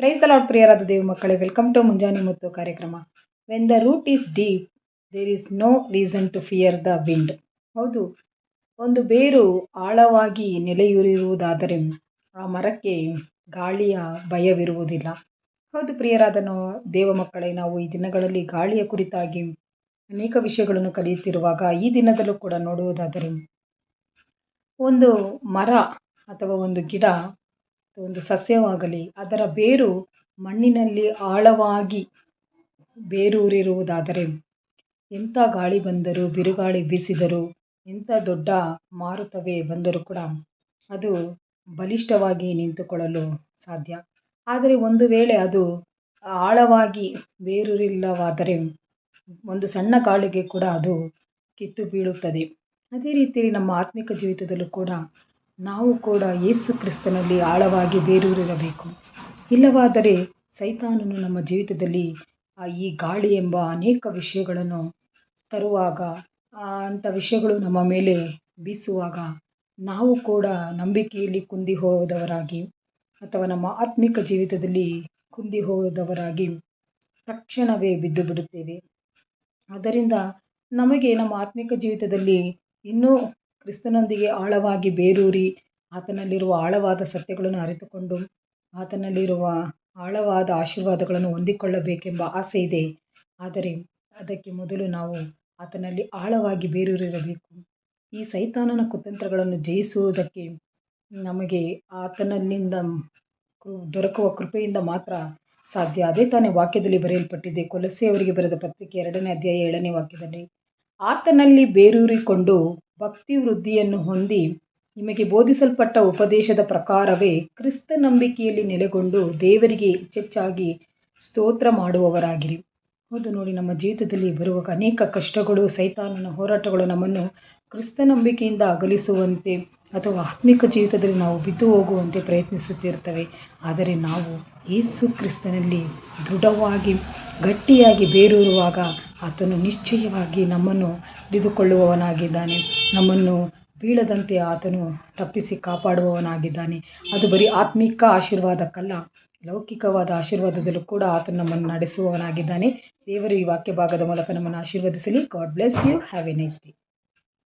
Price lord ಪ್ರಿಯರಾದ ದೇವ ಮಕ್ಕಳೇ. Welcome to ಮುಂಜಾನೆ ಮುತ್ತು ಕಾರ್ಯಕ್ರಮ. When the root is deep there is no reason to fear the wind ಹೌದು, ಒಂದು ಬೇರು ಆಳವಾಗಿ ನೆಲೆಯೂರಿರುವುದಾದರೆ ಆ ಮರಕ್ಕೆ ಗಾಳಿಯ ಭಯವಿರುವುದಿಲ್ಲ. ಹೌದು, ಪ್ರಿಯರಾದ ದೇವ ಮಕ್ಕಳೇ, ನಾವು ಈ ದಿನಗಳಲ್ಲಿ ಗಾಳಿಯ ಕುರಿತಾಗಿ ಅನೇಕ ವಿಷಯಗಳನ್ನು ಕಲಿಯುತ್ತಿರುವಾಗ ಈ ದಿನದಲ್ಲೂ ಕೂಡ ನೋಡುವುದಾದರೆ ಒಂದು ಮರ ಅಥವಾ ಒಂದು ಗಿಡ ಒಂದು ಸಸ್ಯವಾಗಲಿ, ಅದರ ಬೇರು ಮಣ್ಣಿನಲ್ಲಿ ಆಳವಾಗಿ ಬೇರೂರಿರುವುದಾದರೆ ಎಂಥ ಗಾಳಿ ಬಂದರೂ, ಬಿರುಗಾಳಿ ಬೀಸಿದರೂ, ಎಂಥ ದೊಡ್ಡ ಮಾರುತವೇ ಬಂದರೂ ಕೂಡ ಅದು ಬಲಿಷ್ಠವಾಗಿ ನಿಂತುಕೊಳ್ಳಲು ಸಾಧ್ಯ. ಆದರೆ ಒಂದು ವೇಳೆ ಅದು ಆಳವಾಗಿ ಬೇರೂರಿಲ್ಲವಾದರೆ ಒಂದು ಸಣ್ಣ ಗಾಳಿಗೆ ಕೂಡ ಅದು ಕಿತ್ತು ಬೀಳುತ್ತದೆ. ಅದೇ ರೀತಿಯಲ್ಲಿ ನಮ್ಮ ಆತ್ಮಿಕ ಜೀವಿತದಲ್ಲೂ ಕೂಡ ನಾವು ಕೂಡ ಯೇಸು ಕ್ರಿಸ್ತನಲ್ಲಿ ಆಳವಾಗಿ ಬೇರೂರಿರಬೇಕು. ಇಲ್ಲವಾದರೆ ಸೈತಾನನು ನಮ್ಮ ಜೀವಿತದಲ್ಲಿ ಈ ಗಾಳಿ ಎಂಬ ಅನೇಕ ವಿಷಯಗಳನ್ನು ತರುವಾಗ ಅಂಥ ವಿಷಯಗಳು ನಮ್ಮ ಮೇಲೆ ಬೀಸುವಾಗ ನಾವು ಕೂಡ ನಂಬಿಕೆಯಲ್ಲಿ ಕುಂದಿ ಹೋದವರಾಗಿ ಅಥವಾ ನಮ್ಮ ಆತ್ಮಿಕ ಜೀವಿತದಲ್ಲಿ ಕುಂದಿ ಹೋದವರಾಗಿ ತಕ್ಷಣವೇ ಬಿದ್ದು ಬಿಡುತ್ತೇವೆ. ಆದ್ದರಿಂದ ನಮಗೆ ನಮ್ಮ ಆತ್ಮಿಕ ಜೀವಿತದಲ್ಲಿ ಇನ್ನೂ ಕ್ರಿಸ್ತನೊಂದಿಗೆ ಆಳವಾಗಿ ಬೇರೂರಿ ಆತನಲ್ಲಿರುವ ಆಳವಾದ ಸತ್ಯಗಳನ್ನು ಅರಿತುಕೊಂಡು ಆತನಲ್ಲಿರುವ ಆಳವಾದ ಆಶೀರ್ವಾದಗಳನ್ನು ಹೊಂದಿಕೊಳ್ಳಬೇಕೆಂಬ ಆಸೆ ಇದೆ. ಆದರೆ ಅದಕ್ಕೆ ಮೊದಲು ನಾವು ಆತನಲ್ಲಿ ಆಳವಾಗಿ ಬೇರೂರಿರಬೇಕು. ಈ ಸೈತಾನನ ಕುತಂತ್ರಗಳನ್ನು ಜಯಿಸುವುದಕ್ಕೆ ನಮಗೆ ಆತನಲ್ಲಿಂದ ದೊರಕುವ ಕೃಪೆಯಿಂದ ಮಾತ್ರ ಸಾಧ್ಯ. ಅದೇ ತಾನೇ ವಾಕ್ಯದಲ್ಲಿ ಬರೆಯಲ್ಪಟ್ಟಿದೆ. ಕೊಲಸೆಯವರಿಗೆ ಬರೆದ ಪತ್ರಿಕೆ ಎರಡನೇ ಅಧ್ಯಾಯ ಏಳನೇ ವಾಕ್ಯದಲ್ಲಿ, ಆತನಲ್ಲಿ ಬೇರೂರಿಕೊಂಡು ಭಕ್ತಿ ವೃದ್ಧಿಯನ್ನು ಹೊಂದಿ ನಿಮಗೆ ಬೋಧಿಸಲ್ಪಟ್ಟ ಉಪದೇಶದ ಪ್ರಕಾರವೇ ಕ್ರಿಸ್ತ ನಂಬಿಕೆಯಲ್ಲಿ ನೆಲೆಗೊಂಡು ದೇವರಿಗೆ ಹೆಚ್ಚೆಚ್ಚಾಗಿ ಸ್ತೋತ್ರ ಮಾಡುವವರಾಗಿರಿ. ಹೌದು, ನೋಡಿ, ನಮ್ಮ ಜೀವಿತದಲ್ಲಿ ಬರುವ ಅನೇಕ ಕಷ್ಟಗಳು, ಸೈತಾನನ ಹೋರಾಟಗಳು ನಮ್ಮನ್ನು ಕ್ರಿಸ್ತ ನಂಬಿಕೆಯಿಂದ ಅಗಲಿಸುವಂತೆ ಅಥವಾ ಆತ್ಮಿಕ ಜೀವಿತದಲ್ಲಿ ನಾವು ಬಿದ್ದು ಹೋಗುವಂತೆ ಪ್ರಯತ್ನಿಸುತ್ತಿರ್ತವೆ. ಆದರೆ ನಾವು ಯೇಸು ಕ್ರಿಸ್ತನಲ್ಲಿ ದೃಢವಾಗಿ, ಗಟ್ಟಿಯಾಗಿ ಬೇರೂರುವಾಗ ಆತನು ನಿಶ್ಚಯವಾಗಿ ನಮ್ಮನ್ನು ಹಿಡಿದುಕೊಳ್ಳುವವನಾಗಿದ್ದಾನೆ. ನಮ್ಮನ್ನು ಬೀಳದಂತೆ ಆತನು ತಪ್ಪಿಸಿ ಕಾಪಾಡುವವನಾಗಿದ್ದಾನೆ. ಅದು ಬರೀ ಆತ್ಮಿಕ ಆಶೀರ್ವಾದಕ್ಕಲ್ಲ, ಲೌಕಿಕವಾದ ಆಶೀರ್ವಾದದಲ್ಲೂ ಕೂಡ ಆತನು ನಮ್ಮನ್ನು ನಡೆಸುವವನಾಗಿದ್ದಾನೆ. ದೇವರು ಈ ವಾಕ್ಯ ಭಾಗದ ಮೂಲಕ ನಮ್ಮನ್ನು ಆಶೀರ್ವದಿಸಲಿ. God bless you have a nice day